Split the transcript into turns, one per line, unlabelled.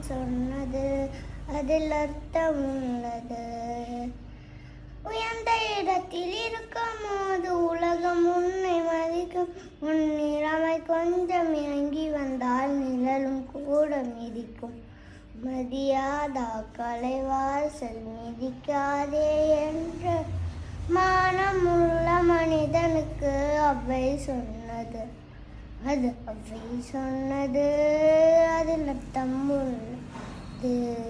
சொன்னது அதில் அர்த்தம் உள்ளது. உயர்ந்த இடத்தில் இருக்கும் போது உலகம் உன்னை மதிக்கும். உன் நிலைமை கொஞ்சம் இறங்கி வந்தால் நிழலும் கூட மிதிக்கும். மதியாதா கலைவாசல் மிதிக்காதே என்று மானமுள்ள மனிதனுக்கு அவ்வை சொன்னது. அது அவ்வை சொன்னது. அது Yeah.